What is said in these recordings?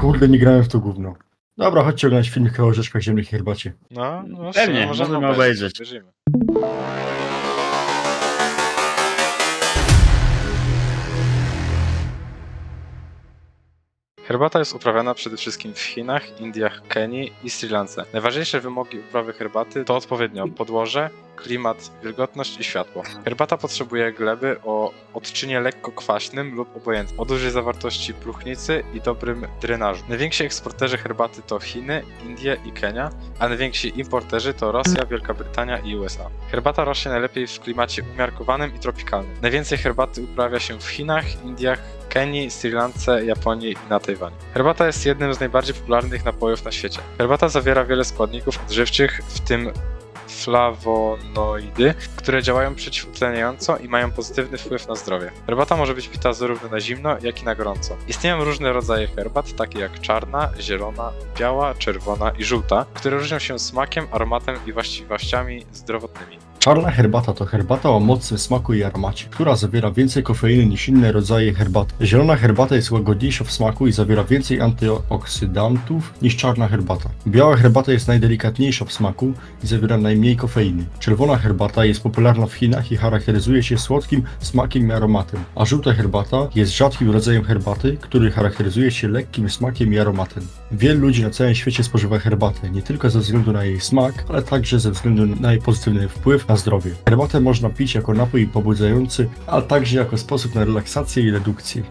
Kurde, nie grałem w to gówno. Dobra, chodźcie oglądać filmik o orzeszkach ziemnych i herbacie. No, no Pewnie, możemy możemy obejrzeć. Wierzymy. Herbata jest uprawiana przede wszystkim w Chinach, Indiach, Kenii i Sri Lance. Najważniejsze wymogi uprawy herbaty to odpowiednio podłoże, klimat, wilgotność i światło. Herbata potrzebuje gleby o odczynie lekko kwaśnym lub obojętnym, o dużej zawartości próchnicy i dobrym drenażu. Najwięksi eksporterzy herbaty to Chiny, Indie i Kenia, a najwięksi importerzy to Rosja, Wielka Brytania i USA. Herbata rośnie najlepiej w klimacie umiarkowanym i tropikalnym. Najwięcej herbaty uprawia się w Chinach, Indiach, Kenii, Sri Lance, Japonii i na Tajwanie. Herbata jest jednym z najbardziej popularnych napojów na świecie. Herbata zawiera wiele składników odżywczych, w tym flawonoidy, które działają przeciwutleniająco i mają pozytywny wpływ na zdrowie. Herbata może być pita zarówno na zimno, jak i na gorąco. Istnieją różne rodzaje herbat, takie jak czarna, zielona, biała, czerwona i żółta, które różnią się smakiem, aromatem i właściwościami zdrowotnymi. Czarna herbata to herbata o mocnym smaku i aromacie, która zawiera więcej kofeiny niż inne rodzaje herbaty. Zielona herbata jest łagodniejsza w smaku i zawiera więcej antyoksydantów niż czarna herbata. Biała herbata jest najdelikatniejsza w smaku i zawiera najmniej kofeiny. Czerwona herbata jest popularna w Chinach i charakteryzuje się słodkim smakiem i aromatem, a żółta herbata jest rzadkim rodzajem herbaty, który charakteryzuje się lekkim smakiem i aromatem. Wielu ludzi na całym świecie spożywa herbatę, nie tylko ze względu na jej smak, ale także ze względu na jej pozytywny wpływ na zdrowie. Herbatę można pić jako napój pobudzający, a także jako sposób na relaksację i redukcję.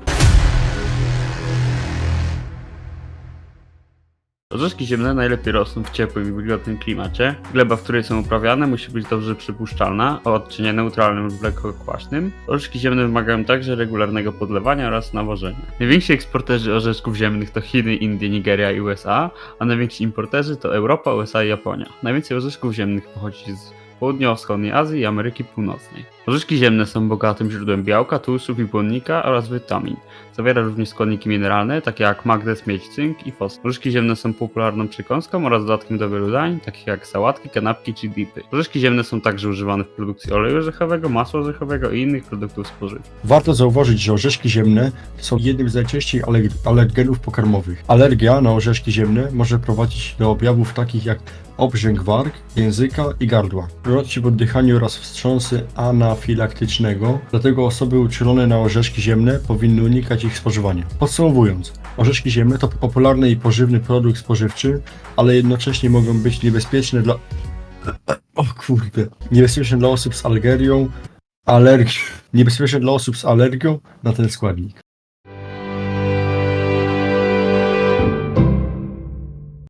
Orzeszki ziemne najlepiej rosną w ciepłym i wilgotnym klimacie. Gleba, w której są uprawiane, musi być dobrze przypuszczalna, o odczynie neutralnym lub lekko kwaśnym. Orzeszki ziemne wymagają także regularnego podlewania oraz nawożenia. Najwięksi eksporterzy orzeszków ziemnych to Chiny, Indie, Nigeria i USA, a najwięksi importerzy to Europa, USA i Japonia. Najwięcej orzeszków ziemnych pochodzi z południowo-wschodniej Azji i Ameryki Północnej. Orzeszki ziemne są bogatym źródłem białka, tłuszczów i błonnika oraz witamin. Zawiera również składniki mineralne, takie jak magnez, miedź, cynk i fosfor. Orzeszki ziemne są popularną przekąską oraz dodatkiem do wielu dań, takich jak sałatki, kanapki czy dipy. Orzeszki ziemne są także używane w produkcji oleju orzechowego, masła orzechowego i innych produktów spożywczych. Warto zauważyć, że orzeszki ziemne są jednym z najczęściej aler- alergenów pokarmowych. Alergia na orzeszki ziemne może prowadzić do objawów takich jak obrzęk warg, języka i gardła, trudności w oddychaniu oraz wstrząsy anafilaktycznego, dlatego osoby uczulone na orzeszki ziemne powinny unikać ich spożywania. Podsumowując, orzeszki ziemne to popularny i pożywny produkt spożywczy, ale jednocześnie mogą być niebezpieczne dla... O kurde. Niebezpieczne dla osób z alergią, alergią, niebezpieczne dla osób z alergią na ten składnik.